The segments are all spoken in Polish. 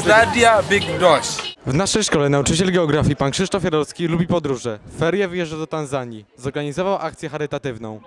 Stadia Big Dosh. W naszej szkole nauczyciel geografii pan Krzysztof Jarocki lubi podróże. W ferie wyjeżdża do Tanzanii. Zorganizował akcję charytatywną.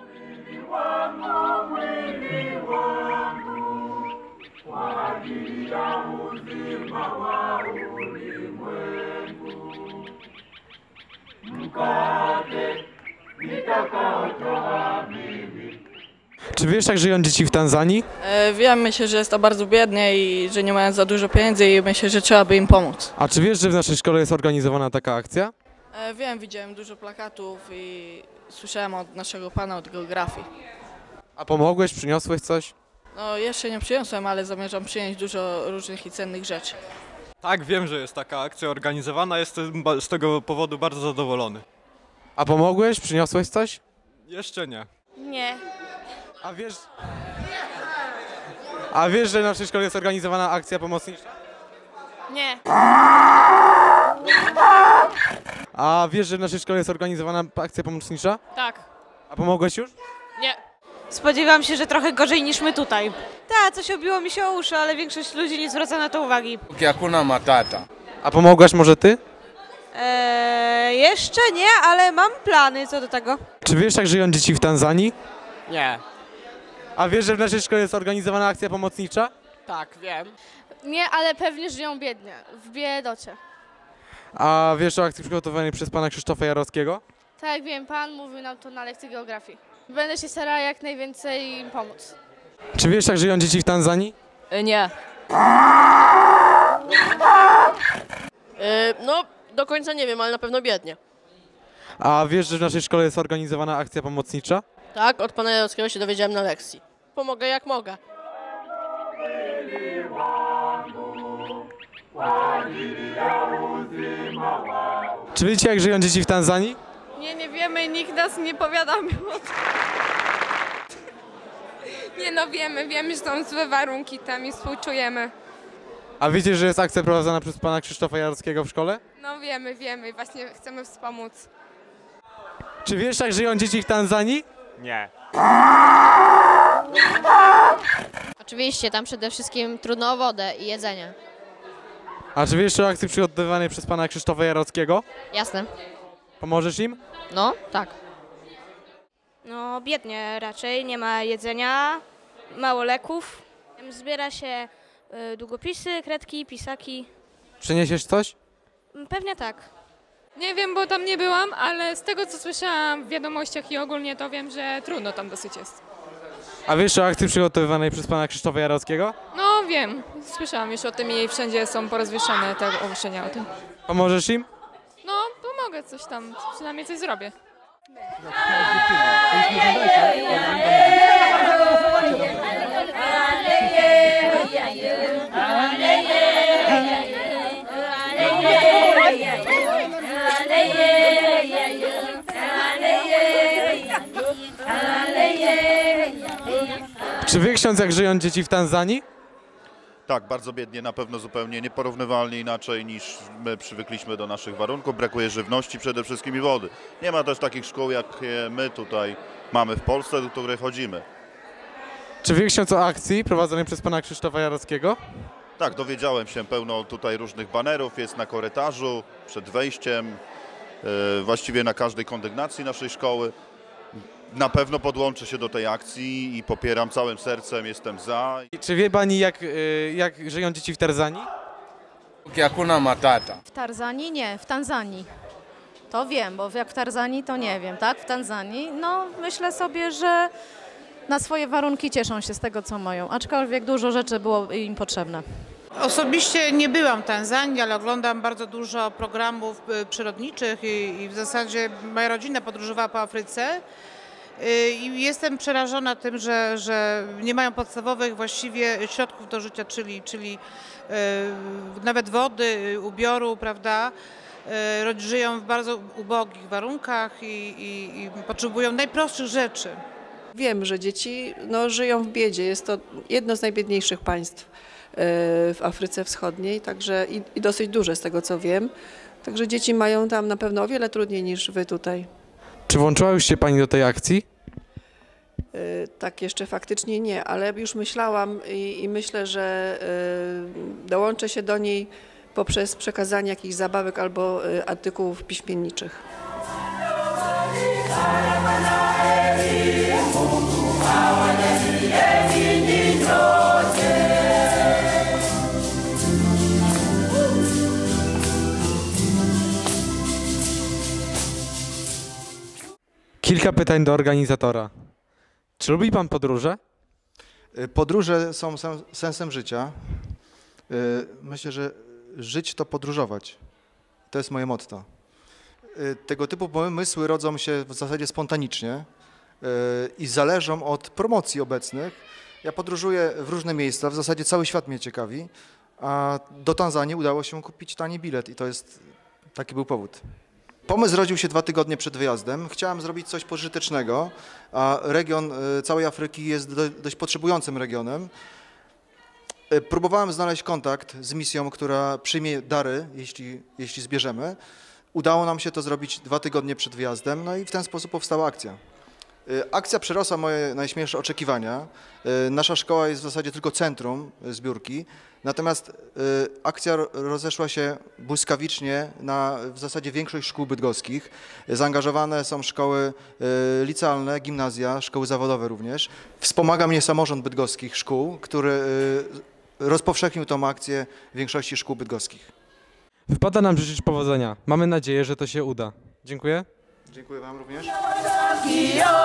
Czy wiesz, jak żyją dzieci w Tanzanii? E, Wiem, myślę, że jest to bardzo biednie i że nie mają za dużo pieniędzy i myślę, że trzeba by im pomóc. A czy wiesz, że w naszej szkole jest organizowana taka akcja? E, Wiem, widziałem dużo plakatów i słyszałem od naszego pana od geografii. A pomogłeś, przyniosłeś coś? No jeszcze nie przyniosłem, ale zamierzam przynieść dużo różnych i cennych rzeczy. Tak, wiem, że jest taka akcja organizowana. Jestem ba- z tego powodu bardzo zadowolony. A pomogłeś, przyniosłeś coś? Jeszcze nie. Nie. A wiesz... A wiesz, że w naszej szkole jest organizowana akcja pomocnicza? Nie. A wiesz, że w naszej szkole jest organizowana akcja pomocnicza? Tak. A pomogłeś już? Nie. Spodziewam się, że trochę gorzej niż my tutaj. Tak, coś obiło mi się o uszy, ale większość ludzi nie zwraca na to uwagi. Hakuna Matata. A pomogłaś może ty? Eee, jeszcze nie, ale mam plany co do tego. Czy wiesz, jak żyją dzieci w Tanzanii? Nie. A wiesz, że w naszej szkole jest organizowana akcja pomocnicza? Tak, wiem. Nie, ale pewnie żyją biednie. W biedocie. A wiesz o akcji przygotowanej przez pana Krzysztofa Jarockiego? Tak wiem, pan mówił nam to na lekcji geografii. Będę się starała jak najwięcej im pomóc. Czy wiesz, jak żyją dzieci w Tanzanii? Nie. no, do końca nie wiem, ale na pewno biednie. A wiesz, że w naszej szkole jest organizowana akcja pomocnicza? Tak, od pana Jarockiego się dowiedziałem na lekcji. Pomogę jak mogę. Czy wiecie, jak żyją dzieci w Tanzanii? Nie, nie wiemy, nikt nas nie tym. Nie no wiemy, wiemy, że są złe warunki tam i współczujemy. A wiecie, że jest akcja prowadzona przez pana Krzysztofa Jarockiego w szkole? No wiemy, wiemy i właśnie chcemy wspomóc. Czy wiesz, jak żyją dzieci w Tanzanii? Nie. Oczywiście, tam przede wszystkim trudno o wodę i jedzenie. A czy wiesz o akcji przygotowywanej przez pana Krzysztofa Jarockiego? Jasne. Pomożesz im? No, tak. No biednie raczej, nie ma jedzenia, mało leków. Zbiera się y, długopisy, kredki, pisaki. Przyniesiesz coś? Pewnie tak. Nie wiem, bo tam nie byłam, ale z tego co słyszałam w wiadomościach i ogólnie to wiem, że trudno tam dosyć jest. A wiesz o akcji przygotowywanej przez pana Krzysztofa Jarockiego? No wiem, słyszałam już o tym i wszędzie są porozwieszane te ogłoszenia o tym. Pomożesz im? No, pomogę coś tam, przynajmniej coś zrobię. Czy wie ksiądz, jak żyją dzieci w Tanzanii? Tak, bardzo biednie, na pewno zupełnie nieporównywalnie inaczej niż my przywykliśmy do naszych warunków. Brakuje żywności przede wszystkim i wody. Nie ma też takich szkół, jak my tutaj mamy w Polsce, do których chodzimy. Czy wie ksiądz o akcji prowadzonej przez pana Krzysztofa Jarockiego? Tak, dowiedziałem się, pełno tutaj różnych banerów jest na korytarzu, przed wejściem, e, właściwie na każdej kondygnacji naszej szkoły. Na pewno podłączę się do tej akcji i popieram całym sercem, jestem za. I Czy wie pani, jak, y, jak żyją dzieci w Tarzanii? Hakuna Matata. W Tarzanii? Nie, w Tanzanii. To wiem, bo jak w Tarzanii to nie wiem, tak? W Tanzanii, no myślę sobie, że na swoje warunki cieszą się z tego, co mają, aczkolwiek dużo rzeczy było im potrzebne. Osobiście nie byłam w Tanzanii, ale oglądam bardzo dużo programów y, przyrodniczych i, i w zasadzie moja rodzina podróżowała po Afryce. Y, I jestem przerażona tym, że, że nie mają podstawowych właściwie środków do życia, czyli, czyli y, nawet wody, y, ubioru, prawda? Żyją w bardzo ubogich warunkach i, i, i potrzebują najprostszych rzeczy. Wiem, że dzieci no, żyją w biedzie. Jest to jedno z najbiedniejszych państw w Afryce Wschodniej, także i, i dosyć duże z tego co wiem. Także dzieci mają tam na pewno o wiele trudniej niż wy tutaj. Czy włączyła już się Pani do tej akcji? Y, Tak jeszcze faktycznie nie, ale już myślałam i, i myślę, że y, dołączę się do niej poprzez przekazanie jakichś zabawek albo y, artykułów piśmienniczych. Kilka pytań do organizatora. Czy lubi Pan podróże? Y, Podróże są sen- sensem życia. Y, Myślę, że żyć to podróżować. To jest moje motto. Y, Tego typu pomysły rodzą się w zasadzie spontanicznie i zależą od promocji obecnych. Ja podróżuję w różne miejsca, w zasadzie cały świat mnie ciekawi, a do Tanzanii udało się kupić tani bilet i to jest, taki był powód. Pomysł rodził się dwa tygodnie przed wyjazdem. Chciałem zrobić coś pożytecznego, a region y, całej Afryki jest do, dość potrzebującym regionem. Y, Próbowałem znaleźć kontakt z misją, która przyjmie dary, jeśli, jeśli zbierzemy. Udało nam się to zrobić dwa tygodnie przed wyjazdem, no i w ten sposób powstała akcja. Y, Akcja przerosła moje najśmielsze oczekiwania. Y, Nasza szkoła jest w zasadzie tylko centrum y, zbiórki, natomiast akcja ro- rozeszła się błyskawicznie na w zasadzie większość szkół bydgoskich. Zaangażowane są szkoły licealne, gimnazja, szkoły zawodowe również. Wspomaga mnie samorząd bydgoskich szkół, który rozpowszechnił tą akcję w większości szkół bydgoskich. Wypada nam życzyć powodzenia. Mamy nadzieję, że to się uda. Dziękuję. Dziękuję Wam również. Ndiyo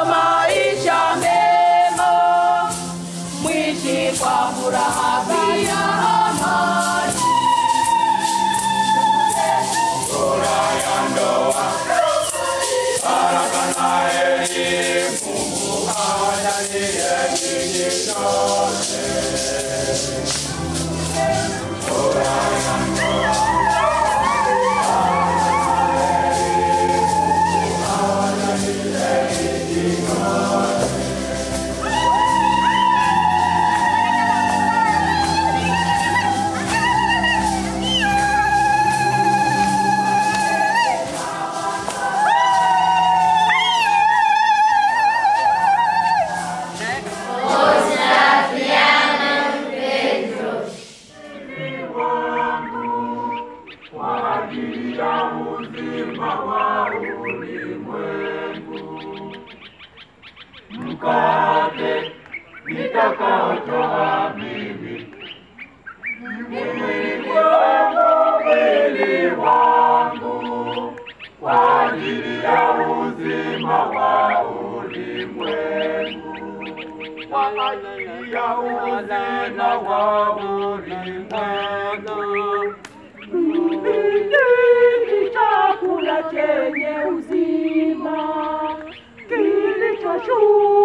ya uzima wa ulimwengu. Mkate nitakaotoa mimi mwili wangu, mwili wangu kwa ajili ya uzima wa ulimwengu, kwa ajili ya uzima wa ulimwengu. Chenye uzima kilichoshuka